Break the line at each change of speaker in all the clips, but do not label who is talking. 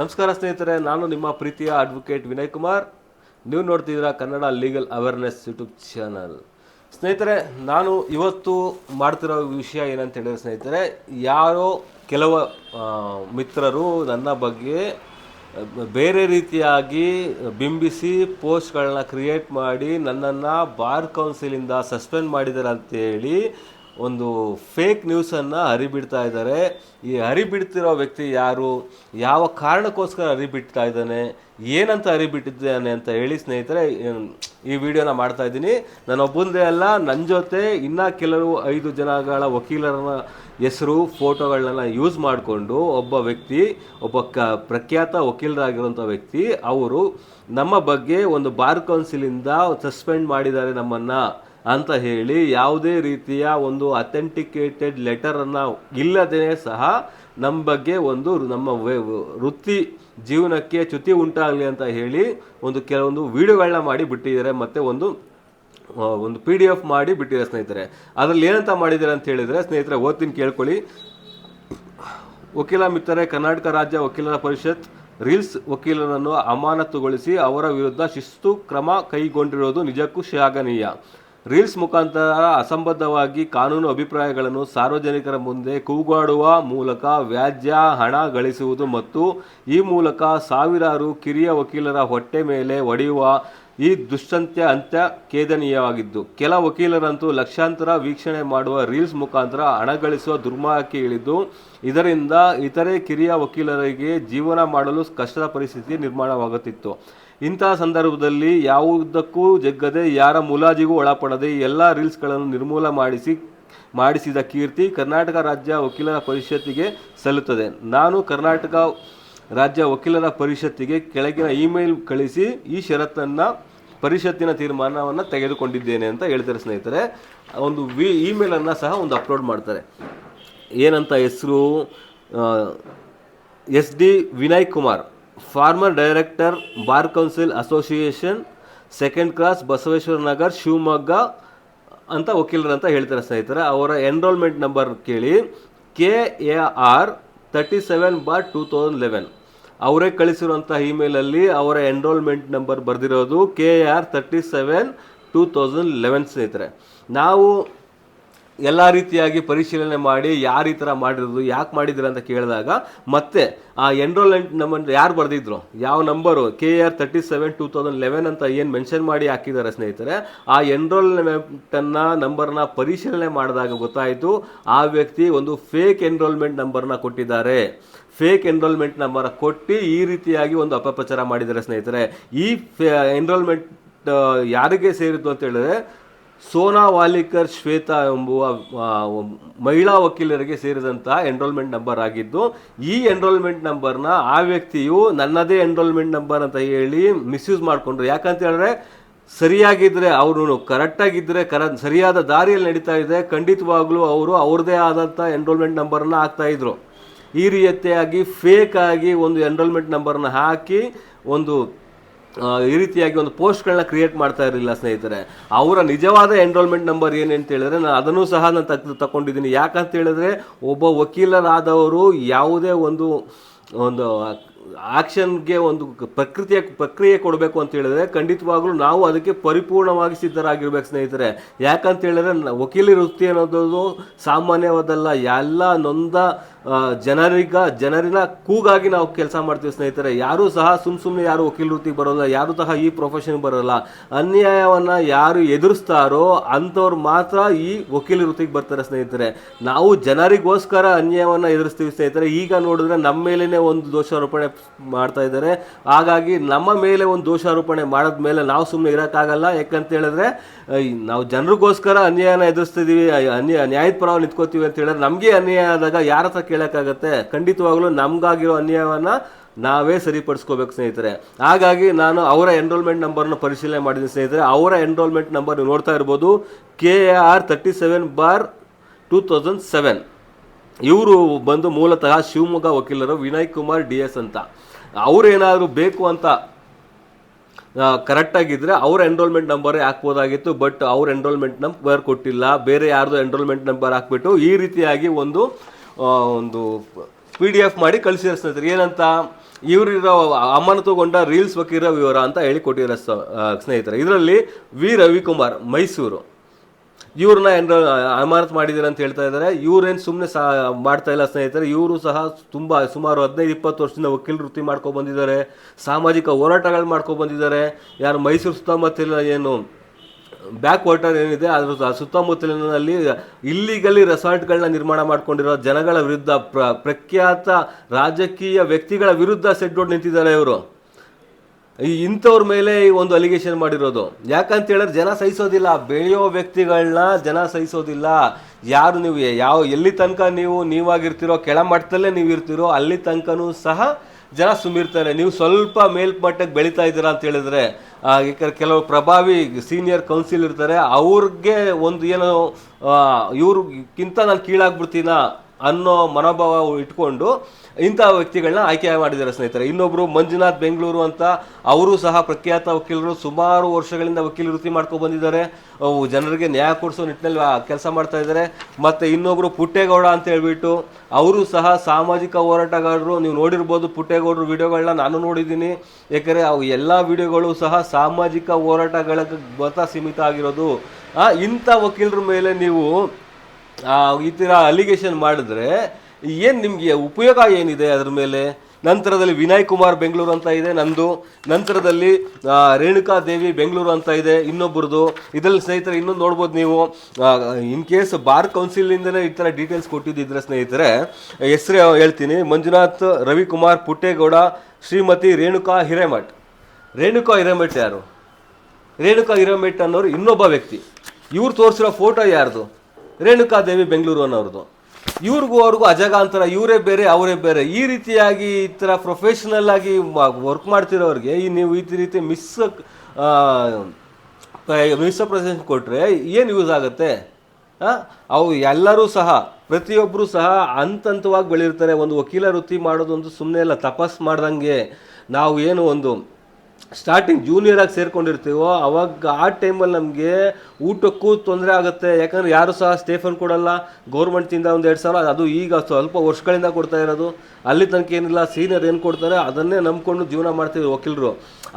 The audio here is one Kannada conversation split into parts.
ನಮಸ್ಕಾರ ಸ್ನೇಹಿತರೆ, ನಾನು ನಿಮ್ಮ ಪ್ರೀತಿಯ ಅಡ್ವೊಕೇಟ್ ವಿನಯ್ ಕುಮಾರ್. ನೀವು ನೋಡ್ತಿದ್ದೀರಾ Kannada legal awareness YouTube channel ಸ್ನೇಹಿತರೆ, ನಾನು ಇವತ್ತು ಮಾಡ್ತಿರೋ ವಿಷಯ ಏನಂತ ಹೇಳಿದ್ರೆ ಸ್ನೇಹಿತರೆ, ಯಾರೋ ಕೆಲವು ಮಿತ್ರರು ನನ್ನ ಬಗ್ಗೆ ಬೇರೆ ರೀತಿಯಾಗಿ ಬಿಂಬಿಸಿ ಪೋಸ್ಟ್ಗಳನ್ನ ಕ್ರಿಯೇಟ್ ಮಾಡಿ ನನ್ನನ್ನು ಬಾರ್ ಕೌನ್ಸಿಲಿಂದ ಸಸ್ಪೆಂಡ್ ಮಾಡಿದ್ದಾರೆ ಅಂತೇಳಿ ಒಂದು ಫೇಕ್ ನ್ಯೂಸನ್ನು ಹರಿಬಿಡ್ತಾ ಇದ್ದಾರೆ. ಈ ಹರಿಬಿಡ್ತಿರೋ ವ್ಯಕ್ತಿ ಯಾರು? ಯಾವ ಕಾರಣಕ್ಕೋಸ್ಕರ ಹರಿಬಿಡ್ತಾ ಇದ್ದಾನೆ? ಏನಂತ ಹರಿಬಿಟ್ಟಿದ್ದಾನೆ ಅಂತ ಹೇಳಿ ಸ್ನೇಹಿತರೆ ಈ ವಿಡಿಯೋನ ಮಾಡ್ತಾ ಇದ್ದೀನಿ. ನಾನೊಬ್ಬಂದೇ ಅಲ್ಲ ನನ್ನ ಜೊತೆ ಇನ್ನೂ ಕೆಲವು ಐದು ಜನಗಳ ವಕೀಲರನ್ನ ಹೆಸರು, ಫೋಟೋಗಳನ್ನೆಲ್ಲ ಯೂಸ್ ಮಾಡಿಕೊಂಡು ಒಬ್ಬ ವ್ಯಕ್ತಿ, ಒಬ್ಬ ಕ, ಪ್ರಖ್ಯಾತ ವಕೀಲರಾಗಿರುವಂಥ ವ್ಯಕ್ತಿ, ಅವರು ನಮ್ಮ ಬಗ್ಗೆ ಒಂದು ಬಾರ್ ಕೌನ್ಸಿಲಿಂದ ಸಸ್ಪೆಂಡ್ ಮಾಡಿದ್ದಾರೆ ನಮ್ಮನ್ನು. ಅಂತ ಹೇಳಿ ಯಾವುದೇ ರೀತಿಯ ಒಂದು ಅಥೆಂಟಿಕೇಟೆಡ್ ಲೆಟರನ್ನು ಇಲ್ಲದೇ ಸಹ ನಮ್ಮ ಬಗ್ಗೆ ಒಂದು ನಮ್ಮ ವೃತ್ತಿ ಜೀವನಕ್ಕೆ ಚ್ಯುತಿ ಉಂಟಾಗಲಿ ಅಂತ ಹೇಳಿ ಒಂದು ಕೆಲವೊಂದು ವಿಡಿಯೋಗಳನ್ನ ಮಾಡಿ ಬಿಟ್ಟಿದ್ದಾರೆ, ಮತ್ತು ಒಂದು ಒಂದು ಪಿ ಡಿ ಎಫ್ ಮಾಡಿ ಬಿಟ್ಟಿದ್ದಾರೆ ಸ್ನೇಹಿತರೆ. ಅದರಲ್ಲಿ ಏನಂತ ಮಾಡಿದ್ದಾರೆ ಅಂತ ಹೇಳಿದರೆ, ಸ್ನೇಹಿತರೆ, ಓದ್ತೀನಿ ಕೇಳ್ಕೊಳ್ಳಿ. ವಕೀಲ ಮಿತ್ರರೇ, ಕರ್ನಾಟಕ ರಾಜ್ಯ ವಕೀಲರ ಪರಿಷತ್ ರೀಲ್ಸ್ ವಕೀಲರನ್ನು ಅಮಾನತುಗೊಳಿಸಿ ಅವರ ವಿರುದ್ಧ ಶಿಸ್ತು ಕ್ರಮ ಕೈಗೊಂಡಿರೋದು ನಿಜಕ್ಕೂ ಶ್ಲಾಘನೀಯ. ರೀಲ್ಸ್ ಮುಖಾಂತರ ಅಸಂಬದ್ಧವಾಗಿ ಕಾನೂನು ಅಭಿಪ್ರಾಯಗಳನ್ನು ಸಾರ್ವಜನಿಕರ ಮುಂದೆ ಕೂಗಾಡುವ ಮೂಲಕ ವ್ಯಾಜ್ಯ ಹಣ ಗಳಿಸುವುದು ಮತ್ತು ಈ ಮೂಲಕ ಸಾವಿರಾರು ಕಿರಿಯ ವಕೀಲರ ಹೊಟ್ಟೆ ಮೇಲೆ ಒಡೆಯುವ ಈ ದುಶ್ಚಂತ್ಯ ಅಂತ್ಯ ಖೇದನೀಯವಾಗಿದ್ದು, ಕೆಲ ವಕೀಲರಂತೂ ಲಕ್ಷಾಂತರ ವೀಕ್ಷಣೆ ಮಾಡುವ ರೀಲ್ಸ್ ಮುಖಾಂತರ ಹಣ ಗಳಿಸುವ ದುರ್ಮಾರ್ಗಕ್ಕೆ ಇಳಿದು, ಇದರಿಂದ ಇತರೆ ಕಿರಿಯ ವಕೀಲರಿಗೆ ಜೀವನ ಮಾಡಲು ಕಷ್ಟದ ಪರಿಸ್ಥಿತಿ ನಿರ್ಮಾಣವಾಗುತ್ತಿತ್ತು. ಇಂತಹ ಸಂದರ್ಭದಲ್ಲಿ ಯಾವುದಕ್ಕೂ ಜಗ್ಗದೆ, ಯಾರ ಮುಲಾಜಿಗೂ ಒಳಪಡದೆ ಎಲ್ಲ ರೀಲ್ಸ್ಗಳನ್ನು ನಿರ್ಮೂಲ ಮಾಡಿಸಿ, ಮಾಡಿಸಿದ ಕೀರ್ತಿ ಕರ್ನಾಟಕ ರಾಜ್ಯ ವಕೀಲರ ಪರಿಷತ್ತಿಗೆ ಸಲ್ಲುತ್ತದೆ. ನಾನು ಕರ್ನಾಟಕ ರಾಜ್ಯ ವಕೀಲರ ಪರಿಷತ್ತಿಗೆ ಕೆಳಗಿನ ಇಮೇಲ್ ಕಳಿಸಿ ಈ ಷರತ್ತನ್ನು ಪರಿಷತ್ತಿನ ತೀರ್ಮಾನವನ್ನು ತೆಗೆದುಕೊಂಡಿದ್ದೇನೆ ಅಂತ ಹೇಳ್ತಾರೆ ಸ್ನೇಹಿತರೆ. ಒಂದು ವಿ ಇಮೇಲನ್ನು ಸಹ ಒಂದು ಅಪ್ಲೋಡ್ ಮಾಡ್ತಾರೆ. ಏನಂತ ಹೆಸರು? S D Vinay Kumar. Former director bar council association second class Basaveshwara Nagar Shivamogga ಅಂತ ವಕೀಲರು ಅಂತ ಹೇಳ್ತಾರೆ ಸ್ನೇಹಿತರೆ. ಅವರ ಎನ್ರೋಲ್ಮೆಂಟ್ ನಂಬರ್ ಕೇಳಿ. K A R thirty seven bar two thousand eleven ಅವರೇ ಕಳಿಸಿರುವಂಥ ಇಮೇಲಲ್ಲಿ ಅವರ enrolment number ಬರೆದಿರೋದು K A R thirty seven two thousand eleven ಸ್ನೇಹಿತರೆ. ನಾವು ಎಲ್ಲ ರೀತಿಯಾಗಿ ಪರಿಶೀಲನೆ ಮಾಡಿ ಯಾರು ಈ ಥರ ಮಾಡಿರೋದು, ಯಾಕೆ ಮಾಡಿದ್ರು ಅಂತ ಕೇಳಿದಾಗ ಮತ್ತೆ ಆ ಎನ್ರೋಲ್ಮೆಂಟ್ ನಂಬರ್ ಯಾರು ಬರೆದಿದ್ರು? ಯಾವ number K R thirty seven two thousand eleven ಅಂತ ಏನು ಮೆನ್ಷನ್ ಮಾಡಿ ಹಾಕಿದ್ದಾರೆ ಸ್ನೇಹಿತರೆ, ಆ ಎನ್ರೋಲ್ಮೆಂಟನ್ನು ನಂಬರ್ನ ಪರಿಶೀಲನೆ ಮಾಡಿದಾಗ ಗೊತ್ತಾಯಿತು, ಆ ವ್ಯಕ್ತಿ ಒಂದು ಫೇಕ್ ಎನ್ರೋಲ್ಮೆಂಟ್ ನಂಬರ್ನ ಕೊಟ್ಟಿದ್ದಾರೆ. ಫೇಕ್ ಎನ್ರೋಲ್ಮೆಂಟ್ ನಂಬರ್ ಕೊಟ್ಟು ಈ ರೀತಿಯಾಗಿ ಒಂದು ಅಪಪ್ರಚಾರ ಮಾಡಿದ್ದಾರೆ ಸ್ನೇಹಿತರೆ. ಈ ಎನ್ರೋಲ್ಮೆಂಟ್ ಯಾರಿಗೆ ಸೇರಿದ್ದು ಅಂತ ಹೇಳಿದ್ರೆ ಸೋನಾ ವಾಲಿಕರ್ ಶ್ವೇತಾ ಎಂಬುವ ಮಹಿಳಾ ವಕೀಲರಿಗೆ ಸೇರಿದಂತಹ ಎನ್ರೋಲ್ಮೆಂಟ್ ನಂಬರ್ ಆಗಿದ್ದು, ಈ ಎನ್ರೋಲ್ಮೆಂಟ್ ನಂಬರ್ನ ಆ ವ್ಯಕ್ತಿಯು ನನ್ನದೇ ಎನ್ರೋಲ್ಮೆಂಟ್ ನಂಬರ್ ಅಂತ ಹೇಳಿ ಮಿಸ್ಯೂಸ್ ಮಾಡಿಕೊಂಡ್ರು. ಯಾಕಂತ ಹೇಳಿದ್ರೆ ಸರಿಯಾಗಿದ್ದರೆ ಅವರು ಕರೆಕ್ಟಾಗಿದ್ದರೆ ಕರ, ಸರಿಯಾದ ದಾರಿಯಲ್ಲಿ ನಡೀತಾ ಇದೆ, ಖಂಡಿತವಾಗ್ಲೂ ಅವರು ಅವ್ರದ್ದೇ ಆದಂಥ ಎನ್ರೋಲ್ಮೆಂಟ್ ನಂಬರನ್ನು ಹಾಕ್ತಾ ಇದ್ರು. ಈ ರೀತಿಯಾಗಿ ಫೇಕ್ ಆಗಿ ಒಂದು ಎನ್ರೋಲ್ಮೆಂಟ್ ನಂಬರ್ನ ಹಾಕಿ ಒಂದು ಈ ರೀತಿಯಾಗಿ ಒಂದು ಪೋಸ್ಟ್ಗಳನ್ನ ಕ್ರಿಯೇಟ್ ಮಾಡ್ತಾ ಇರಲಿಲ್ಲ ಸ್ನೇಹಿತರೆ. ಅವರ ನಿಜವಾದ ಎನ್ರೋಲ್ಮೆಂಟ್ ನಂಬರ್ ಏನಂತ ಹೇಳಿದ್ರೆ ನಾನು ಅದನ್ನು ಸಹ ನಾನು ತೆಗೆದು ತಗೊಂಡಿದ್ದೀನಿ ಯಾಕಂತ ಹೇಳಿದ್ರೆ, ಒಬ್ಬ ವಕೀಲರಾದವರು ಯಾವುದೇ ಒಂದು ಒಂದು ಆಕ್ಷನ್ಗೆ ಒಂದು ಪ್ರಕೃತಿಯ, ಪ್ರಕ್ರಿಯೆ ಕೊಡಬೇಕು ಅಂತ ಹೇಳಿದ್ರೆ, ಖಂಡಿತವಾಗ್ಲೂ ನಾವು ಅದಕ್ಕೆ ಪರಿಪೂರ್ಣವಾಗಿ ಸಿದ್ಧರಾಗಿರ್ಬೇಕು ಸ್ನೇಹಿತರೆ. ಯಾಕಂತ ಹೇಳಿದ್ರೆ ವಕೀಲಿ ವೃತ್ತಿ ಅನ್ನೋದು ಸಾಮಾನ್ಯವಾದಲ್ಲ. ಎಲ್ಲ ನೊಂದ ಜನರಿಗ, ಜನರಿನ ಕೂಗಾಗಿ ನಾವು ಕೆಲಸ ಮಾಡ್ತೀವಿ ಸ್ನೇಹಿತರೆ. ಯಾರೂ ಸಹ ಸುಮ್ ಸುಮ್ಮನೆ ಯಾರು ವಕೀಲ ವೃತ್ತಿಗೆ ಬರೋಲ್ಲ, ಯಾರು ಸಹ ಈ ಪ್ರೊಫೆಷನ್ ಬರೋಲ್ಲ. ಅನ್ಯಾಯವನ್ನು ಯಾರು ಎದುರಿಸ್ತಾರೋ ಅಂಥವ್ರು ಮಾತ್ರ ಈ ವಕೀಲ ವೃತ್ತಿಗೆ ಬರ್ತಾರೆ ಸ್ನೇಹಿತರೆ. ನಾವು ಜನರಿಗೋಸ್ಕರ ಅನ್ಯಾಯವನ್ನು ಎದುರಿಸ್ತೀವಿ ಸ್ನೇಹಿತರೆ. ಈಗ ನೋಡಿದ್ರೆ ನಮ್ಮ ಮೇಲೇ ಒಂದು ದೋಷಾರೋಪಣೆ ಮಾಡ್ತಾ ಇದ್ದಾರೆ. ಹಾಗಾಗಿ ನಮ್ಮ ಮೇಲೆ ಒಂದು ದೋಷಾರೋಪಣೆ ಮಾಡಿದ ಮೇಲೆ ನಾವು ಸುಮ್ಮನೆ ಇರೋಕ್ಕಾಗಲ್ಲ. ಯಾಕಂತ ಹೇಳಿದ್ರೆ ನಾವು ಜನರಿಗೋಸ್ಕರ ಅನ್ಯಾಯನ ಎದುರಿಸ್ತಿದ್ದೀವಿ ಅನ್ಯಾಯ ನ್ಯಾಯದ ಪರವಾಗಿ ನಿಂತ್ಕೋತೀವಿ ಅಂತ ಹೇಳಿದ್ರೆ, ನಮಗೆ ಅನ್ಯಾಯ ಆದಾಗ ಯಾರ ಹತ್ರ ಕೇಳೋಕ್ಕಾಗತ್ತೆ. ಖಂಡಿತವಾಗ್ಲೂ ನಮ್ಗಾಗಿರೋ ಅನ್ಯಾಯವನ್ನ ನಾವೇ ಸರಿಪಡಿಸ್ಕೋಬೇಕು ಸ್ನೇಹಿತರೆ. ಹಾಗಾಗಿ ನಾನು ಅವರ ಎನ್ರೋಲ್ಮೆಂಟ್ ನಂಬರ್ನ ಪರಿಶೀಲನೆ ಮಾಡಿದ್ದೀನಿ ಸ್ನೇಹಿತರೆ. ಅವರ ಎನ್ರೋಲ್ಮೆಂಟ್ ನಂಬರ್ ನೋಡ್ತಾ ಇರ್ಬೋದು. K R thirty seven bar two thousand seven ಇವರು ಬಂದು ಮೂಲತಃ ಶಿವಮೊಗ್ಗ ವಕೀಲರು ವಿನಯ್ ಕುಮಾರ್ ಡಿ ಎಸ್ ಅಂತ. ಅವ್ರೇನಾದ್ರು ಬೇಕು ಅಂತ ಕರೆಕ್ಟಾಗಿದ್ದರೆ ಅವ್ರ ಎನ್ರೋಲ್ಮೆಂಟ್ ನಂಬರೇ ಹಾಕ್ಬೋದಾಗಿತ್ತು. ಬಟ್ ಅವ್ರ ಎನ್ರೋಲ್ಮೆಂಟ್ ನಂಬರ್ ಕೊಟ್ಟಿಲ್ಲ. ಬೇರೆ ಯಾರ್ದು ಎನ್ರೋಲ್ಮೆಂಟ್ ನಂಬರ್ ಹಾಕ್ಬಿಟ್ಟು ಈ ರೀತಿಯಾಗಿ ಒಂದು ಒಂದು ಪಿ ಡಿ ಎಫ್ ಮಾಡಿ ಕಳಿಸಿರೋ ಸ್ನೇಹಿತರೆ. ಏನಂತ, ಇವರಿರೋ ಅಮಾನತುಗೊಂಡ ರೀಲ್ಸ್ ವಕೀಲರ ವಿವರ ಅಂತ ಹೇಳಿ ಕೊಟ್ಟಿರೋ ಸ್ನೇಹಿತರು. ಇದರಲ್ಲಿ ವಿ. ರವಿಕುಮಾರ್, ಮೈಸೂರು. ಇವ್ರನ್ನ ಏನು ಅಮಾನತ್ ಮಾಡಿದ್ದೀರ ಅಂತ ಹೇಳ್ತಾ ಇದ್ದಾರೆ. ಇವ್ರೇನು ಸುಮ್ಮನೆ ಸಹ ಮಾಡ್ತಾ ಇಲ್ಲ ಸ್ನೇಹಿತರೆ. ಇವರು ಸಹ ತುಂಬ ಸುಮಾರು ಹದಿನೈದು, ಇಪ್ಪತ್ತು ವರ್ಷದಿಂದ ವಕೀಲ ವೃತ್ತಿ ಮಾಡ್ಕೊ ಬಂದಿದ್ದಾರೆ. ಸಾಮಾಜಿಕ ಹೋರಾಟಗಳು ಮಾಡ್ಕೊಂಡು ಬಂದಿದ್ದಾರೆ. ಯಾರು ಮೈಸೂರು ಸುತ್ತಮುತ್ತಲಿನ ಏನು ಬ್ಯಾಕ್ ವಾಟರ್ ಏನಿದೆ, ಅದರ ಸುತ್ತಮುತ್ತಲಿನಲ್ಲಿ ಇಲ್ಲಿಗಲ್ಲಿ ರೆಸಾರ್ಟ್ಗಳನ್ನ ನಿರ್ಮಾಣ ಮಾಡಿಕೊಂಡಿರೋ ಜನಗಳ ವಿರುದ್ಧ ಪ್ರ, ಪ್ರಖ್ಯಾತ ರಾಜಕೀಯ ವ್ಯಕ್ತಿಗಳ ವಿರುದ್ಧ ಸೆಡ್ಡೋಡ್ ನಿಂತಿದ್ದಾರೆ ಇವರು. ಈ ಇಂಥವ್ರ ಮೇಲೆ ಈ ಒಂದು ಅಲಿಗೇಷನ್ ಮಾಡಿರೋದು. ಯಾಕಂತ ಹೇಳಿದ್ರೆ ಜನ ಸಹಿಸೋದಿಲ್ಲ, ಬೆಳೆಯೋ ವ್ಯಕ್ತಿಗಳನ್ನ ಜನ ಸಹಿಸೋದಿಲ್ಲ. ಯಾರು ನೀವು, ಯಾವ, ಎಲ್ಲಿ ತನಕ ನೀವು, ನೀವಾಗಿರ್ತೀರೋ ಕೆಳ ಮಟ್ಟದಲ್ಲೇ ನೀವು ಇರ್ತೀರೋ ಅಲ್ಲಿ ತನಕನೂ ಸಹ ಜನ ಸುಮ್ಮಿರ್ತಾರೆ ನೀವು ಸ್ವಲ್ಪ ಮೇಲ್ಪಟ್ಟಕ್ಕೆ ಬೆಳೀತಾ ಇದ್ದೀರಾ ಅಂತ ಹೇಳಿದ್ರೆ ಕೆಲವು ಪ್ರಭಾವಿ ಸೀನಿಯರ್ ಕೌನ್ಸಿಲ್ ಇರ್ತಾರೆ. ಅವ್ರಿಗೆ ಒಂದು ಏನೋ ಇವ್ರಿಗಿಂತ ನಾನು ಕೀಳಾಗ್ಬಿಡ್ತೀನ ಅನ್ನೋ ಮನೋಭಾವ ಇಟ್ಕೊಂಡು ಇಂಥ ವ್ಯಕ್ತಿಗಳನ್ನ ಆಯ್ಕೆ ಮಾಡಿದ್ದಾರೆ ಸ್ನೇಹಿತರೆ. ಇನ್ನೊಬ್ರು ಮಂಜುನಾಥ್ ಬೆಂಗಳೂರು ಅಂತ ಅವರು ಸಹ ಪ್ರಖ್ಯಾತ ವಕೀಲರು, ಸುಮಾರು ವರ್ಷಗಳಿಂದ ವಕೀಲ ವೃತ್ತಿ ಮಾಡ್ಕೊಂಡು ಬಂದಿದ್ದಾರೆ. ಜನರಿಗೆ ನ್ಯಾಯ ಕೊಡಿಸೋ ನಿಟ್ಟಿನಲ್ಲಿ ಕೆಲಸ ಮಾಡ್ತಾ ಇದ್ದಾರೆ. ಮತ್ತೆ ಇನ್ನೊಬ್ರು ಪುಟ್ಟೇಗೌಡ ಅಂತ ಹೇಳ್ಬಿಟ್ಟು ಅವರು ಸಹ ಸಾಮಾಜಿಕ ಹೋರಾಟಗಾರರು. ನೀವು ನೋಡಿರ್ಬೋದು ಪುಟ್ಟೇಗೌಡರು ವಿಡಿಯೋಗಳನ್ನ ನಾನು ನೋಡಿದ್ದೀನಿ. ಏಕೆಂದರೆ ಅವು ಎಲ್ಲ ವಿಡಿಯೋಗಳು ಸಹ ಸಾಮಾಜಿಕ ಹೋರಾಟಗಳ ಮತ ಸೀಮಿತ ಆಗಿರೋದು. ಇಂಥ ವಕೀಲರ ಮೇಲೆ ನೀವು ಈ ಥರ ಅಲಿಗೇಷನ್ ಮಾಡಿದ್ರೆ ಏನು ನಿಮಗೆ ಉಪಯೋಗ ಏನಿದೆ ಅದ್ರ ಮೇಲೆ? ನಂತರದಲ್ಲಿ ವಿನಯ್ ಕುಮಾರ್ ಬೆಂಗಳೂರು ಅಂತ ಇದೆ, ನಂದು. ನಂತರದಲ್ಲಿ ರೇಣುಕಾ ದೇವಿ ಬೆಂಗಳೂರು ಅಂತ ಇದೆ, ಇನ್ನೊಬ್ಬರದು. ಇದರಲ್ಲಿ ಸ್ನೇಹಿತರೆ, ಇನ್ನೊಂದು ನೋಡ್ಬೋದು ನೀವು. ಇನ್ ಕೇಸ್ ಬಾರ್ ಕೌನ್ಸಿಲ್ನಿಂದಲೇ ಈ ಥರ ಡೀಟೇಲ್ಸ್ ಕೊಟ್ಟಿದ್ದಿದ್ರೆ ಸ್ನೇಹಿತರೆ, ಹೆಸರು ಹೇಳ್ತೀನಿ. ಮಂಜುನಾಥ್, ರವಿಕುಮಾರ್ ಪುಟ್ಟೇಗೌಡ, ಶ್ರೀಮತಿ ರೇಣುಕಾ ಹಿರೇಮಠ್. ರೇಣುಕಾ ಹಿರೇಮಠ್ ಯಾರು? ರೇಣುಕಾ ಹಿರೇಮಠ್ ಅನ್ನೋರು ಇನ್ನೊಬ್ಬ ವ್ಯಕ್ತಿ. ಇವ್ರು ತೋರಿಸಿರೋ ಫೋಟೋ ಯಾರ್ದು? ರೇಣುಕಾ ದೇವಿ ಬೆಂಗಳೂರು ಅನ್ನೋರ್ದು. ಇವ್ರಿಗೂ ಅವ್ರಿಗೂ ಅಜಗಾಂತರ, ಇವರೇ ಬೇರೆ, ಅವರೇ ಬೇರೆ. ಈ ರೀತಿಯಾಗಿ ಈ ಥರ ಪ್ರೊಫೆಷನಲ್ ಆಗಿ ವರ್ಕ್ ಮಾಡ್ತಿರೋರಿಗೆ ಈ ನೀವು ಈ ರೀತಿ ಮಿಸ್ ಮಿಸ್ ಪ್ರೆಸೆಂಟ್ ಕೊಟ್ಟರೆ ಏನು ಯೂಸ್ ಆಗುತ್ತೆ? ಅವು ಎಲ್ಲರೂ ಸಹ ಪ್ರತಿಯೊಬ್ಬರೂ ಸಹ ಹಂತ ಹಂತವಾಗಿ ಬೆಳಿರ್ತಾರೆ. ಒಂದು ವಕೀಲ ವೃತ್ತಿ ಮಾಡೋದೊಂದು ಸುಮ್ಮನೆ ಇಲ್ಲ ತಪಸ್ ಮಾಡ್ದಂಗೆ. ನಾವು ಏನು ಒಂದು ಸ್ಟಾರ್ಟಿಂಗ್ ಜೂನಿಯರ್ ಆಗಿ ಸೇರ್ಕೊಂಡಿರ್ತೀವೋ, ಅವಾಗ ಆ ಟೈಮಲ್ಲಿ ನಮಗೆ ಊಟಕ್ಕೂ ತೊಂದರೆ ಆಗುತ್ತೆ. ಯಾಕಂದ್ರೆ ಯಾರು ಸಹ ಸ್ಟೇಫನ್ ಕೊಡಲ್ಲ. ಗೌರ್ಮೆಂಟಿಂದ ಒಂದು ಎರಡು ಸಾವಿರ, ಅದು ಈಗ ಸ್ವಲ್ಪ ವರ್ಷಗಳಿಂದ ಕೊಡ್ತಾ ಇರೋದು. ಅಲ್ಲಿ ತನಕ ಏನಿಲ್ಲ ಸೀನಿಯರ್ ಏನು ಕೊಡ್ತಾರೆ, ಅದನ್ನೇ ನಂಬ್ಕೊಂಡು ಜೀವನ ಮಾಡ್ತೀವಿ ವಕೀಲರು.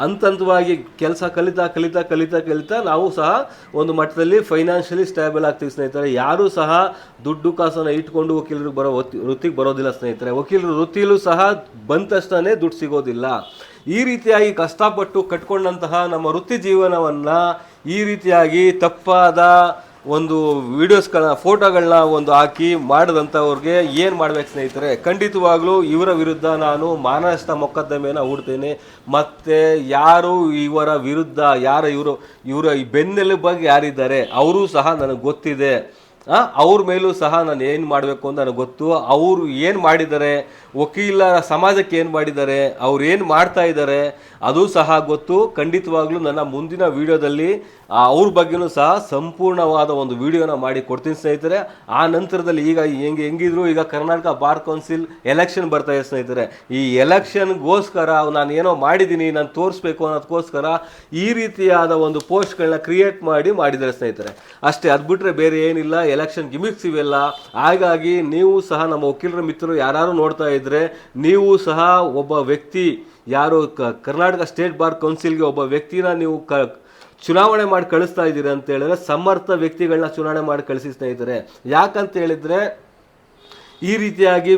ಅಂತಂತವಾಗಿ ಕೆಲಸ ಕಲಿತಾ ಕಲಿತಾ ಕಲಿತಾ ಕಲಿತಾ ನಾವು ಸಹ ಒಂದು ಮಟ್ಟದಲ್ಲಿ ಫೈನಾನ್ಷಿಯಲಿ ಸ್ಟೇಬಲ್ ಆಗ್ತೀವಿ ಸ್ನೇಹಿತರೆ. ಯಾರೂ ಸಹ ದುಡ್ಡು ಕಾಸನ್ನು ಇಟ್ಕೊಂಡು ವಕೀಲರಿಗೆ ಬರೋ ವೃತ್ತಿ ವೃತ್ತಿಗೆ ಬರೋದಿಲ್ಲ ಸ್ನೇಹಿತರೆ. ವಕೀಲರು ವೃತ್ತಿಲೂ ಸಹ ಬಂದ ತಕ್ಷಣನೇ ದುಡ್ಡು ಸಿಗೋದಿಲ್ಲ. ಈ ರೀತಿಯಾಗಿ ಕಷ್ಟಪಟ್ಟು ಕಟ್ಕೊಂಡಂತಹ ನಮ್ಮ ವೃತ್ತಿ ಜೀವನವನ್ನು ಈ ರೀತಿಯಾಗಿ ತಪ್ಪಾದ ಒಂದು ವಿಡಿಯೋಸ್ಗಳ ಫೋಟೋಗಳನ್ನ ಒಂದು ಹಾಕಿ ಮಾಡಿದಂಥವ್ರಿಗೆ ಏನು ಮಾಡ್ಬೇಕು ಸ್ನೇಹಿತರೆ? ಖಂಡಿತವಾಗ್ಲೂ ಇವರ ವಿರುದ್ಧ ನಾನು ಮಾನನಷ್ಟ ಮೊಕದ್ದಮೆಯನ್ನು ಹೂಡ್ತೇನೆ. ಮತ್ತು ಯಾರು ಇವರ ವಿರುದ್ಧ, ಯಾರ ಇವರು, ಇವರ ಈ ಬೆನ್ನೆಲುಬಾಗಿ ಯಾರಿದ್ದಾರೆ, ಅವರೂ ಸಹ ನನಗೆ ಗೊತ್ತಿದೆ. ಅವ್ರ ಮೇಲೂ ಸಹ ನಾನು ಏನು ಮಾಡಬೇಕು ಅಂತ ನನಗೆ ಗೊತ್ತು. ಅವರು ಏನು ಮಾಡಿದ್ದಾರೆ, ವಕೀಲರ ಸಮಾಜಕ್ಕೆ ಏನು ಮಾಡಿದ್ದಾರೆ, ಅವ್ರು ಏನು ಮಾಡ್ತಾ ಇದ್ದಾರೆ ಅದು ಸಹ ಗೊತ್ತು. ಖಂಡಿತವಾಗ್ಲೂ ನನ್ನ ಮುಂದಿನ ವಿಡಿಯೋದಲ್ಲಿ ಅವ್ರ ಬಗ್ಗೆನೂ ಸಹ ಸಂಪೂರ್ಣವಾದ ಒಂದು ವಿಡಿಯೋನ ಮಾಡಿ ಕೊಡ್ತೀನಿ ಸ್ನೇಹಿತರೆ. ಆ ನಂತರದಲ್ಲಿ ಈಗ ಹೆಂಗೆ, ಹೆಂಗಿದ್ರು? ಈಗ ಕರ್ನಾಟಕ ಬಾರ್ ಕೌನ್ಸಿಲ್ ಎಲೆಕ್ಷನ್ ಬರ್ತಾ ಇದೆ ಸ್ನೇಹಿತರೆ. ಈ ಎಲೆಕ್ಷನ್ಗೋಸ್ಕರ ನಾನು ಏನೋ ಮಾಡಿದ್ದೀನಿ ನಾನು ತೋರಿಸ್ಬೇಕು ಅನ್ನೋದಕ್ಕೋಸ್ಕರ ಈ ರೀತಿಯಾದ ಒಂದು ಪೋಸ್ಟ್ಗಳನ್ನ ಕ್ರಿಯೇಟ್ ಮಾಡಿ ಮಾಡಿದ್ದಾರೆ ಸ್ನೇಹಿತರೆ. ಅಷ್ಟೇ, ಅದು ಬಿಟ್ಟರೆ ಬೇರೆ ಏನಿಲ್ಲ. ಎಲೆಕ್ಷನ್ ಗಿಮಿಕ್ಸ್ ಇವೆಲ್ಲ. ಹಾಗಾಗಿ ನೀವು ಸಹ ನಮ್ಮ ವಕೀಲರ ಮಿತ್ರರು ಯಾರು ನೋಡ್ತಾ ಇದ್ರೆ, ನೀವು ಸಹ ಒಬ್ಬ ವ್ಯಕ್ತಿ ಯಾರು ಕರ್ನಾಟಕ ಸ್ಟೇಟ್ ಬಾರ್ ಕೌನ್ಸಿಲ್ಗೆ ಒಬ್ಬ ವ್ಯಕ್ತಿನ ನೀವು ಕ ಚುನಾವಣೆ ಮಾಡಿ ಕಳಿಸ್ತಾ ಇದ್ದೀರಿ ಅಂತ ಹೇಳಿದ್ರೆ ಸಮರ್ಥ ವ್ಯಕ್ತಿಗಳನ್ನ ಚುನಾವಣೆ ಮಾಡಿ ಕಳಿಸಿ ಸ್ನೇಹಿತರೆ. ಯಾಕಂತ ಹೇಳಿದ್ರೆ ಈ ರೀತಿಯಾಗಿ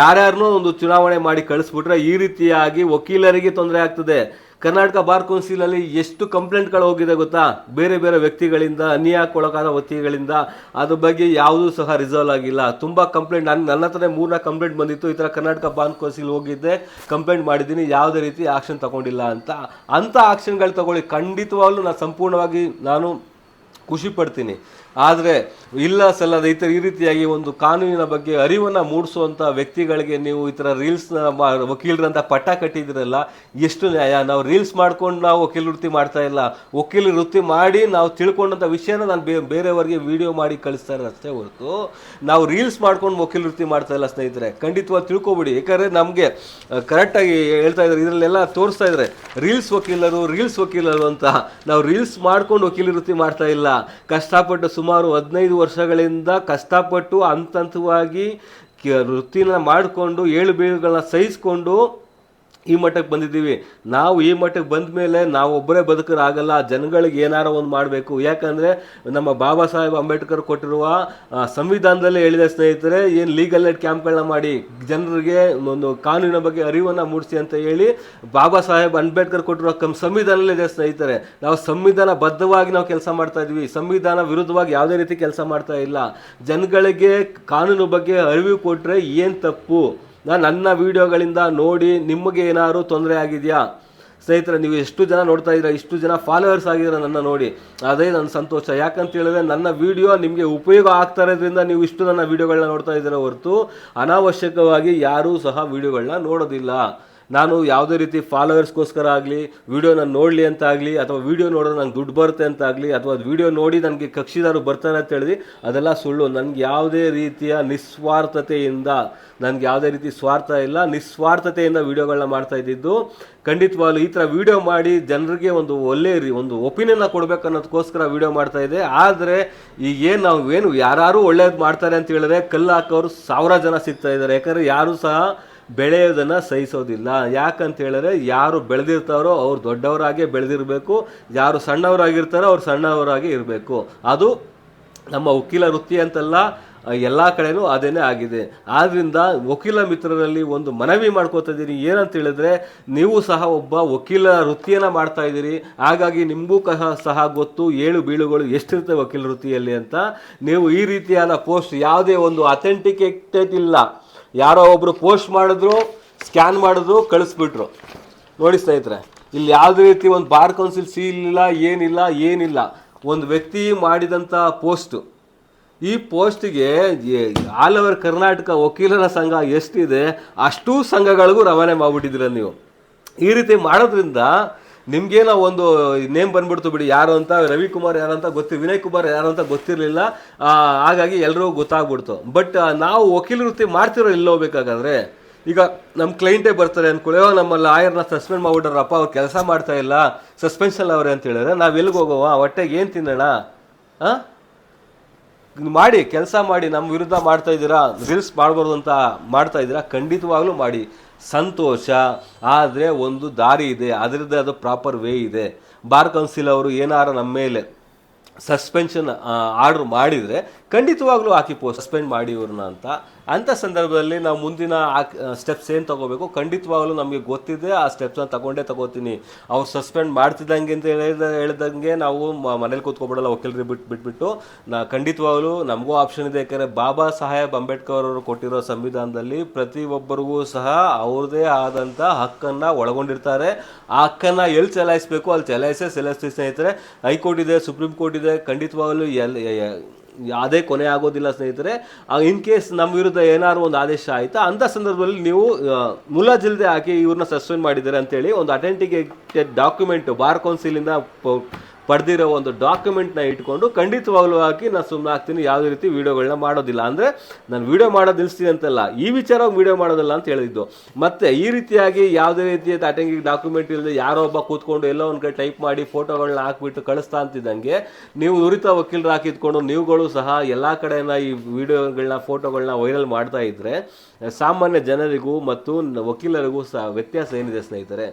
ಯಾರ್ಯಾರನ್ನೂ ಒಂದು ಚುನಾವಣೆ ಮಾಡಿ ಕಳಿಸ್ಬಿಟ್ರೆ ಈ ರೀತಿಯಾಗಿ ವಕೀಲರಿಗೆ ತೊಂದರೆ ಆಗ್ತದೆ. ಕರ್ನಾಟಕ ಬಾರ್ ಕೌನ್ಸಿಲಲ್ಲಿ ಎಷ್ಟು ಕಂಪ್ಲೇಂಟ್ಗಳು ಹೋಗಿದೆ ಗೊತ್ತಾ? ಬೇರೆ ಬೇರೆ ವ್ಯಕ್ತಿಗಳಿಂದ ಅನ್ಯಾಯಕ್ಕೊಳಗಾದ ವ್ಯಕ್ತಿಗಳಿಂದ ಅದ್ರ ಬಗ್ಗೆ ಯಾವುದೂ ಸಹ ರಿಸಾಲ್ವ್ ಆಗಿಲ್ಲ. ತುಂಬ ಕಂಪ್ಲೇಂಟ್ ನಾನು ನನ್ನ ಹತ್ರನೇ ಮೂರನೇ ಕಂಪ್ಲೇಂಟ್ ಬಂದಿತ್ತು. ಈ ಥರ ಕರ್ನಾಟಕ ಬಾರ್ ಕೌನ್ಸಿಲ್ ಹೋಗಿದ್ದೆ ಕಂಪ್ಲೇಂಟ್ ಮಾಡಿದ್ದೀನಿ, ಯಾವುದೇ ರೀತಿ ಆಕ್ಷನ್ ತಗೊಂಡಿಲ್ಲ ಅಂತ. ಅಂಥ ಆಕ್ಷನ್ಗಳು ತಗೊಳ್ಳಿ. ಖಂಡಿತವಾಗ್ಲೂ ನಾನು ಸಂಪೂರ್ಣವಾಗಿ ನಾನು ಖುಷಿ ಪಡ್ತೀನಿ. ಆದರೆ ಇಲ್ಲ ಸಲ್ಲದ ಈ ಈ ರೀತಿಯಾಗಿ ಒಂದು ಕಾನೂನಿನ ಬಗ್ಗೆ ಅರಿವನ್ನು ಮೂಡಿಸುವಂಥ ವ್ಯಕ್ತಿಗಳಿಗೆ ನೀವು ಈ ಥರ ರೀಲ್ಸ್ನ ವಕೀಲರಂತ ಪಟ್ಟ ಕಟ್ಟಿದಿರಲ್ಲ, ಎಷ್ಟು ನ್ಯಾಯ? ನಾವು ರೀಲ್ಸ್ ಮಾಡ್ಕೊಂಡು ನಾವು ವಕೀಲ ವೃತ್ತಿ ಮಾಡ್ತಾ ಇಲ್ಲ. ವಕೀಲ ವೃತ್ತಿ ಮಾಡಿ ನಾವು ತಿಳ್ಕೊಂಡಂಥ ವಿಷಯನ ನಾನು ಬೇ, ಬೇರೆಯವರಿಗೆ ವಿಡಿಯೋ ಮಾಡಿ ಕಳಿಸ್ತಾ ಇರೋದು ಅಷ್ಟೇ ಹೊರತು, ನಾವು ರೀಲ್ಸ್ ಮಾಡ್ಕೊಂಡು ವಕೀಲ ವೃತ್ತಿ ಮಾಡ್ತಾ ಇಲ್ಲ ಸ್ನೇಹಿತರೆ. ಖಂಡಿತವಾಗಿ ತಿಳ್ಕೊಬಿಡಿ. ಯಾಕಂದರೆ ನಮಗೆ ಕರೆಕ್ಟಾಗಿ ಹೇಳ್ತಾ ಇದ್ದಾರೆ. ಇದರಲ್ಲೆಲ್ಲ ತೋರಿಸ್ತಾ ಇದ್ದಾರೆ. ರೀಲ್ಸ್ ವಕೀಲರು ರೀಲ್ಸ್ ವಕೀಲರು ಅಂತ. ನಾವು ರೀಲ್ಸ್ ಮಾಡ್ಕೊಂಡು ವಕೀಲ ವೃತ್ತಿ ಮಾಡ್ತಾ ಇಲ್ಲ. ಕಷ್ಟಪಟ್ಟು ಸುಮಾರು ಹದಿನೈದು ವರ್ಷಗಳಿಂದ ಕಷ್ಟಪಟ್ಟು ಹಂತ ಹಂತವಾಗಿ ಕ- ವೃತ್ತಿನ ಮಾಡಿಕೊಂಡು ಏಳು ಬೀಳುಗಳನ್ನ ಸಹಿಸ್ಕೊಂಡು ಈ ಮಟ್ಟಕ್ಕೆ ಬಂದಿದ್ದೀವಿ. ನಾವು ಈ ಮಟ್ಟಕ್ಕೆ ಬಂದ ಮೇಲೆ ನಾವು ಒಬ್ಬರೇ ಬದುಕರಾಗಲ್ಲ, ಜನಗಳಿಗೆ ಏನಾರ ಒಂದು ಮಾಡಬೇಕು. ಯಾಕಂದರೆ ನಮ್ಮ ಬಾಬಾ ಸಾಹೇಬ್ ಅಂಬೇಡ್ಕರ್ ಕೊಟ್ಟಿರುವ ಸಂವಿಧಾನದಲ್ಲೇ ಹೇಳಿದ ಸ್ನೇಹಿತರೆ, ಏನು ಲೀಗಲ್ ಏಡ್ ಕ್ಯಾಂಪ್ಗಳನ್ನ ಮಾಡಿ, ಜನರಿಗೆ ಒಂದು ಕಾನೂನಿನ ಬಗ್ಗೆ ಅರಿವನ್ನು ಮೂಡಿಸಿ ಅಂತ ಹೇಳಿ ಬಾಬಾ ಸಾಹೇಬ್ ಅಂಬೇಡ್ಕರ್ ಕೊಟ್ಟಿರುವ ಕಮ್ ಸಂವಿಧಾನದಲ್ಲೇ ಇದೆ ಸ್ನೇಹಿತರೆ. ನಾವು ಸಂವಿಧಾನ ಬದ್ಧವಾಗಿ ನಾವು ಕೆಲಸ ಮಾಡ್ತಾ ಇದ್ವಿ ಸಂವಿಧಾನ ವಿರುದ್ಧವಾಗಿ ಯಾವುದೇ ರೀತಿ ಕೆಲಸ ಮಾಡ್ತಾ ಇಲ್ಲ. ಜನಗಳಿಗೆ ಕಾನೂನು ಬಗ್ಗೆ ಅರಿವು ಕೊಟ್ಟರೆ ಏನು ತಪ್ಪು? ನಾನು ನನ್ನ ವಿಡಿಯೋಗಳಿಂದ ನೋಡಿ ನಿಮಗೆ ಏನಾದರೂ ತೊಂದರೆ ಆಗಿದೆಯಾ? ಸ್ನೇಹಿತರೆ, ನೀವು ಎಷ್ಟು ಜನ ನೋಡ್ತಾ ಇದ್ದೀರಾ, ಇಷ್ಟು ಜನ ಫಾಲೋವರ್ಸ್ ಆಗಿದ್ದೀರಾ ನನ್ನ ನೋಡಿ. ಅದೇ ನನ್ನ ಸಂತೋಷ. ಯಾಕಂತ ಹೇಳಿದ್ರೆ ನನ್ನ ವಿಡಿಯೋ ನಿಮಗೆ ಉಪಯೋಗ ಆಗ್ತಾ ಇರೋದ್ರಿಂದ ನೀವು ಇಷ್ಟು ನನ್ನ ವೀಡಿಯೋಗಳನ್ನ ನೋಡ್ತಾ ಇದ್ದೀರಾ ಹೊರತು ಅನಾವಶ್ಯಕವಾಗಿ ಯಾರೂ ಸಹ ವೀಡಿಯೋಗಳನ್ನ ನೋಡೋದಿಲ್ಲ. ನಾನು ಯಾವುದೇ ರೀತಿ ಫಾಲೋವರ್ಸ್ಗೋಸ್ಕರ ಆಗಲಿ ವೀಡಿಯೋನ ನೋಡಲಿ ಅಂತ ಆಗಲಿ, ಅಥವಾ ವೀಡಿಯೋ ನೋಡಿದ್ರೆ ನಂಗೆ ದುಡ್ಡು ಬರುತ್ತೆ ಅಂತ ಆಗಲಿ, ಅಥವಾ ವಿಡಿಯೋ ನೋಡಿ ನನಗೆ ಕಕ್ಷಿದಾರರು ಬರ್ತಾರೆ ಅಂತ ಹೇಳಿದ್ವಿ, ಅದೆಲ್ಲ ಸುಳ್ಳು. ನನಗೆ ಯಾವುದೇ ರೀತಿಯ ನಿಸ್ವಾರ್ಥತೆಯಿಂದ, ನನಗೆ ಯಾವುದೇ ರೀತಿ ಸ್ವಾರ್ಥ ಇಲ್ಲ, ನಿಸ್ವಾರ್ಥತೆಯಿಂದ ವೀಡಿಯೋಗಳನ್ನ ಮಾಡ್ತಾ ಇದ್ದಿದ್ದು. ಖಂಡಿತವಾಗ್ಲೂ ಈ ಥರ ವಿಡಿಯೋ ಮಾಡಿ ಜನರಿಗೆ ಒಂದು ಒಳ್ಳೆಯ ರೀ, ಒಂದು ಒಪಿನಿಯನ್ನ ಕೊಡಬೇಕು ಅನ್ನೋದಕ್ಕೋಸ್ಕರ ವೀಡಿಯೋ ಮಾಡ್ತಾ ಇದೆ ಆದರೆ ಈಗ ಏನು ನಾವು ಏನು ಯಾರು ಒಳ್ಳೇದು ಮಾಡ್ತಾರೆ ಅಂತ ಹೇಳಿದ್ರೆ ಕಲ್ಲು ಹಾಕೋರು ಸಾವಿರ ಜನ ಸಿಗ್ತಾ ಇದ್ದಾರೆ. ಯಾಕಂದರೆ ಯಾರು ಸಹ ಬೆಳೆಯೋದನ್ನು ಸಹಿಸೋದಿಲ್ಲ. ಯಾಕಂತ ಹೇಳಿದ್ರೆ ಯಾರು ಬೆಳೆದಿರ್ತಾರೋ ಅವ್ರು ದೊಡ್ಡವರಾಗೇ ಬೆಳೆದಿರಬೇಕು, ಯಾರು ಸಣ್ಣವರಾಗಿರ್ತಾರೋ ಅವ್ರು ಸಣ್ಣವರಾಗಿ ಇರಬೇಕು. ಅದು ನಮ್ಮ ವಕೀಲ ವೃತ್ತಿ ಅಂತಲ್ಲ, ಎಲ್ಲ ಕಡೆನೂ ಅದೇನೇ ಆಗಿದೆ. ಆದ್ದರಿಂದ ವಕೀಲ ಮಿತ್ರರಲ್ಲಿ ಒಂದು ಮನವಿ ಮಾಡ್ಕೋತಾ ಇದ್ದೀನಿ ಏನಂತ ಹೇಳಿದ್ರೆ, ನೀವು ಸಹ ಒಬ್ಬ ವಕೀಲ ವೃತ್ತಿಯನ್ನು ಮಾಡ್ತಾ ಇದ್ದೀರಿ. ಹಾಗಾಗಿ ನಿಮಗೂ ಕಹ, ಸಹ ಗೊತ್ತು, ಏಳು ಬೀಳುಗಳು ಎಷ್ಟಿರುತ್ತೆ ವಕೀಲ ವೃತ್ತಿಯಲ್ಲಿ ಅಂತ. ನೀವು ಈ ರೀತಿಯಾದ ಪೋಸ್ಟ್ ಯಾವುದೇ ಒಂದು ಅಥೆಂಟಿಕೇಟೆಡ್ ಇಲ್ಲ. ಯಾರೋ ಒಬ್ಬರು ಪೋಸ್ಟ್ ಮಾಡಿದ್ರು, ಸ್ಕ್ಯಾನ್ ಮಾಡಿದ್ರು, ಕಳಿಸ್ಬಿಟ್ರು. ನೋಡಿ ಸ್ನೇಹಿತರೆ, ಇಲ್ಲಿ ಯಾವುದೇ ರೀತಿ ಒಂದು ಬಾರ್ ಕೌನ್ಸಿಲ್ ಸೀಲ್ ಇಲ್ಲ, ಏನಿಲ್ಲ ಏನಿಲ್ಲ. ಒಂದು ವ್ಯಕ್ತಿ ಮಾಡಿದಂಥ ಪೋಸ್ಟು. ಈ ಪೋಸ್ಟಿಗೆ ಆಲ್ ಓವರ್ ಕರ್ನಾಟಕ ವಕೀಲರ ಸಂಘ ಎಷ್ಟಿದೆ, ಅಷ್ಟೂ ಸಂಘಗಳಿಗೂ ರವಾನೆ ಮಾಡಿಬಿಟ್ಟಿದ್ದೀರ ನೀವು. ಈ ರೀತಿ ಮಾಡೋದ್ರಿಂದ ನಿಮ್ಗೇನೋ ಒಂದು ನೇಮ್ ಬಂದ್ಬಿಡ್ತು ಬಿಡಿ, ಯಾರು ಅಂತ, ರವಿಕುಮಾರ್ ಯಾರು ಅಂತ ಗೊತ್ತಿ ವಿನಯ್ ಕುಮಾರ್ ಯಾರು ಅಂತ ಗೊತ್ತಿರಲಿಲ್ಲ. ಹಾಗಾಗಿ ಎಲ್ರಿಗೂ ಗೊತ್ತಾಗ್ಬಿಡ್ತು. ಬಟ್ ನಾವು ವಕೀಲ ವೃತ್ತಿ ಮಾಡ್ತಿರೋ ಇಲ್ಲ ಬೇಕಾಗಾದ್ರೆ, ಈಗ ನಮ್ಮ ಕ್ಲೈಂಟೇ ಬರ್ತಾರೆ ಅಂದ್ಕೊಳ್ಳೋ ನಮ್ಮ ಲಾಯರ್ನ ಸಸ್ಪೆಂಡ್ ಮಾಡ್ಬಿಟ್ರಪ್ಪ ಅವ್ರು ಕೆಲಸ ಮಾಡ್ತಾ ಇಲ್ಲ ಸಸ್ಪೆನ್ಷನ್ ಅವ್ರೆ ಅಂತ ಹೇಳಿದ್ರೆ, ನಾವು ಎಲ್ಲಿಗೆ ಹೋಗೋವ? ಹೊಟ್ಟೆಗೆ ಏನು ತಿನ್ನೋಣ? ಹಾಂ ಮಾಡಿ, ಕೆಲಸ ಮಾಡಿ ನಮ್ಮ ವಿರುದ್ಧ ಮಾಡ್ತಾ ಇದ್ದೀರಾ ರೀಲ್ಸ್ ಮಾಡಬಾರ್ದು ಅಂತ ಮಾಡ್ತಾ ಇದ್ದೀರಾ, ಖಂಡಿತವಾಗ್ಲೂ ಮಾಡಿ. ಸಂತೋಷ, ಆದರೆ ಒಂದು ದಾರಿ ಇದೆ, ಅದರದ್ದೇ ಅದು ಪ್ರಾಪರ್ ವೇ ಇದೆ. ಬಾರ್ ಕೌನ್ಸಿಲ್ ಅವರು ಏನಾರ ನಮ್ಮ ಮೇಲೆ ಸಸ್ಪೆನ್ಷನ್ ಆರ್ಡ್ರ್ ಮಾಡಿದರೆ ಖಂಡಿತವಾಗ್ಲೂ ಹಾಕಿ ಪೋ ಸಸ್ಪೆಂಡ್ ಮಾಡಿ ಇವ್ರನ್ನ ಅಂತ ಅಂಥ ಸಂದರ್ಭದಲ್ಲಿ ನಾವು ಮುಂದಿನ ಸ್ಟೆಪ್ಸ್ ಏನು ತಗೋಬೇಕು? ಖಂಡಿತವಾಗ್ಲೂ ನಮಗೆ ಗೊತ್ತಿದೆ, ಆ ಸ್ಟೆಪ್ಸನ್ನ ತಗೊಂಡೇ ತಗೋತೀನಿ. ಅವ್ರು ಸಸ್ಪೆಂಡ್ ಮಾಡ್ತಿದ್ದಂಗೆ ಅಂತ ಹೇಳಿದ, ಹೇಳ್ದಂಗೆ ನಾವು ಮನೇಲಿ ಕೂತ್ಕೊಬಿಡಲ್ಲ, ವಕೀಲರಿಗೆ ಬಿಟ್ಟು ಬಿಟ್ಬಿಟ್ಟು. ನಾ, ಖಂಡಿತವಾಗ್ಲೂ ನಮಗೂ ಆಪ್ಷನ್ ಇದೆ. ಯಾಕಂದರೆ ಬಾಬಾ ಸಾಹೇಬ್ ಅಂಬೇಡ್ಕರ್ ಅವರು ಕೊಟ್ಟಿರೋ ಸಂವಿಧಾನದಲ್ಲಿ ಪ್ರತಿಯೊಬ್ಬರಿಗೂ ಸಹ ಅವ್ರದ್ದೇ ಆದಂಥ ಹಕ್ಕನ್ನು ಒಳಗೊಂಡಿರ್ತಾರೆ. ಆ ಹಕ್ಕನ್ನು ಎಲ್ಲಿ ಚಲಾಯಿಸಬೇಕು? ಅಲ್ಲಿ ಚಲಾಯಿಸೇ ಚಲಾಯಿಸ್ತೀವಿ ಸ್ನೇಹಿತರೆ, ಹೈಕೋರ್ಟ್ ಇದೆ, ಸುಪ್ರೀಂ ಕೋರ್ಟ್ ಇದೆ. ಖಂಡಿತವಾಗಲೂ ಎಲ್ಲಿ ಯಾವುದೇ ಕೊನೆ ಆಗೋದಿಲ್ಲ ಸ್ನೇಹಿತರೆ. ಇನ್ ಕೇಸ್ ನಮ್ಮ ವಿರುದ್ಧ ಏನಾದ್ರು ಒಂದು ಆದೇಶ ಆಯಿತಾ, ಅಂಥ ಸಂದರ್ಭದಲ್ಲಿ ನೀವು ಮುಲಾಜಿಲ್ದೆ ಹಾಕಿ ಇವ್ರನ್ನ ಸಸ್ಪೆಂಡ್ ಮಾಡಿದ್ದಾರೆ ಅಂತೇಳಿ ಒಂದು ಅಥೆಂಟಿಕೇಟೆಡ್ ಡಾಕ್ಯುಮೆಂಟ್ ಬಾರ್ ಕೌನ್ಸಿಲಿಂದ ಪಡೆದಿರೋ ಒಂದು ಡಾಕ್ಯುಮೆಂಟ್ನ ಇಟ್ಕೊಂಡು ಖಂಡಿತವಾಗ್ಲೂ ಹಾಕಿ ನಾನು ಸುಮ್ಮನೆ ಹಾಕ್ತೀನಿ, ಯಾವುದೇ ರೀತಿ ವೀಡಿಯೋಗಳನ್ನ ಮಾಡೋದಿಲ್ಲ. ಅಂದರೆ ನಾನು ವೀಡಿಯೋ ಮಾಡೋದು ನಿಲ್ಲಿಸ್ತೀನಿ ಅಂತಲ್ಲ ಈ ವಿಚಾರ ವೀಡಿಯೋ ಮಾಡೋದಿಲ್ಲ ಅಂತ ಹೇಳಿದ್ದು. ಮತ್ತು ಈ ರೀತಿಯಾಗಿ ಯಾವುದೇ ರೀತಿಯ ಅಟೆಂಗಿಂಗ್ ಡಾಕ್ಯುಮೆಂಟ್ ಇಲ್ಲದೆ ಯಾರೋ ಒಬ್ಬ ಕೂತ್ಕೊಂಡು ಎಲ್ಲೋ ಒಂದು ಕಡೆ ಟೈಪ್ ಮಾಡಿ ಫೋಟೋಗಳನ್ನ ಹಾಕ್ಬಿಟ್ಟು ಕಳಿಸ್ತಾ ಅಂತಿದ್ದಂಗೆ, ನೀವು ನುರಿತ ವಕೀಲರು ಹಾಕಿದ್ಕೊಂಡು ನೀವುಗಳು ಸಹ ಎಲ್ಲ ಕಡೆನ ಈ ವೀಡಿಯೋಗಳನ್ನ ಫೋಟೋಗಳನ್ನ ವೈರಲ್ ಮಾಡ್ತಾ ಇದ್ದರೆ ಸಾಮಾನ್ಯ ಜನರಿಗೂ ಮತ್ತು ವಕೀಲರಿಗೂ ಸಹ ವ್ಯತ್ಯಾಸ ಏನಿದೆ ಸ್ನೇಹಿತರೆ?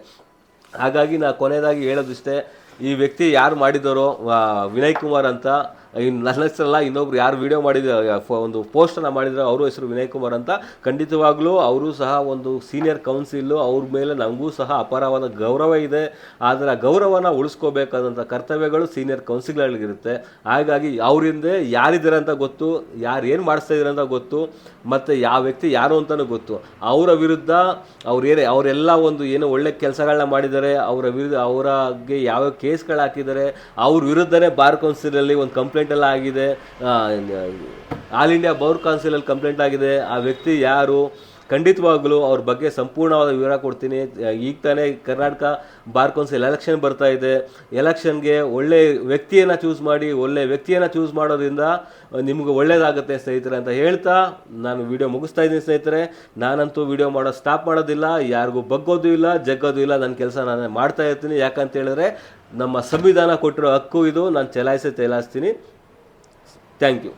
ಹಾಗಾಗಿ ನಾ ಕೊನೆಯದಾಗಿ ಹೇಳೋದಿಷ್ಟೇ ಈ ವ್ಯಕ್ತಿ ಯಾರು ಮಾಡಿದರೋ ವಿನಯ್ ಕುಮಾರ್ ಅಂತ ಇನ್ನು ನನ್ನ ಹೆಸರಲ್ಲ ಇನ್ನೊಬ್ರು ಯಾರು ವಿಡಿಯೋ ಮಾಡಿದ ಒಂದು ಪೋಸ್ಟನ್ನು ಮಾಡಿದ್ರು ಅವರು ಹೆಸರು ವಿನಯ್ ಕುಮಾರ್ ಅಂತ. ಖಂಡಿತವಾಗ್ಲೂ ಅವರು ಸಹ ಒಂದು ಸೀನಿಯರ್ ಕೌನ್ಸಿಲು ಅವ್ರ ಮೇಲೆ ನಮಗೂ ಸಹ ಅಪಾರವಾದ ಗೌರವ ಇದೆ. ಆದರೆ ಆ ಗೌರವನ ಉಳಿಸ್ಕೋಬೇಕಾದಂಥ ಕರ್ತವ್ಯಗಳು ಸೀನಿಯರ್ ಕೌನ್ಸಿಲ್ಗಳಿಗಿರುತ್ತೆ ಹಾಗಾಗಿ ಅವರಿಂದ ಯಾರಿದ್ದಾರೆ ಅಂತ ಗೊತ್ತು, ಯಾರು ಏನು ಮಾಡಿಸ್ತಾ ಇದ್ದಾರೆ ಅಂತ ಗೊತ್ತು, ಮತ್ತು ಯಾವ ವ್ಯಕ್ತಿ ಯಾರು ಅಂತಲೂ ಗೊತ್ತು. ಅವರ ವಿರುದ್ಧ ಅವ್ರು ಏನೇ, ಅವರೆಲ್ಲ ಒಂದು ಏನು ಒಳ್ಳೆ ಕೆಲಸಗಳನ್ನ ಮಾಡಿದ್ದಾರೆ, ಅವರ ವಿರುದ್ಧ, ಅವರಿಗೆ ಯಾವ ಕೇಸ್ಗಳು ಹಾಕಿದ್ದಾರೆ, ಅವ್ರ ವಿರುದ್ಧನೇ ಬಾರ್ ಕೌನ್ಸಿಲಲ್ಲಿ ಒಂದು ಕಂಪ್ಲೇಂಟ್ ಎಲ್ಲ ಆಗಿದೆ. ಆಲ್ ಇಂಡಿಯಾ ಬೌರ್ ಕೌನ್ಸಿಲಲ್ಲಿ ಕಂಪ್ಲೇಂಟ್ ಆಗಿದೆ. ಆ ವ್ಯಕ್ತಿ ಯಾರು? ಖಂಡಿತವಾಗ್ಲೂ ಅವ್ರ ಬಗ್ಗೆ ಸಂಪೂರ್ಣವಾದ ವಿವರ ಕೊಡ್ತೀನಿ. ಈಗ ತಾನೇ ಕರ್ನಾಟಕ ಬಾರ್ ಕೌನ್ಸಿಲ್ ಎಲೆಕ್ಷನ್ ಬರ್ತಾ ಇದೆ. ಎಲೆಕ್ಷನ್ಗೆ ಒಳ್ಳೆ ವ್ಯಕ್ತಿಯನ್ನು ಚೂಸ್ ಮಾಡಿ, ಒಳ್ಳೆ ವ್ಯಕ್ತಿಯನ್ನು ಚೂಸ್ ಮಾಡೋದ್ರಿಂದ ನಿಮ್ಗೆ ಒಳ್ಳೇದಾಗುತ್ತೆ ಸ್ನೇಹಿತರೆ ಅಂತ ಹೇಳ್ತಾ ನಾನು ವಿಡಿಯೋ ಮುಗಿಸ್ತಾ ಇದ್ದೀನಿ ಸ್ನೇಹಿತರೆ. ನಾನಂತೂ ವಿಡಿಯೋ ಮಾಡೋ ಸ್ಟಾಪ್ ಮಾಡೋದಿಲ್ಲ. ಯಾರಿಗೂ ಬಗ್ಗೋದು ಇಲ್ಲ, ಜಗ್ಗೋದು ಇಲ್ಲ. ನನ್ನ ಕೆಲಸ ನಾನು ಮಾಡ್ತಾ ಇರ್ತೀನಿ. ಯಾಕಂತ ಹೇಳಿದ್ರೆ ನಮ್ಮ ಸಂವಿಧಾನ ಕೊಟ್ಟಿರೋ ಹಕ್ಕು ಇದು. ನಾನು ಚಲಾಯಿಸೇ ಚಲಾಯಿಸ್ತೀನಿ. Thank you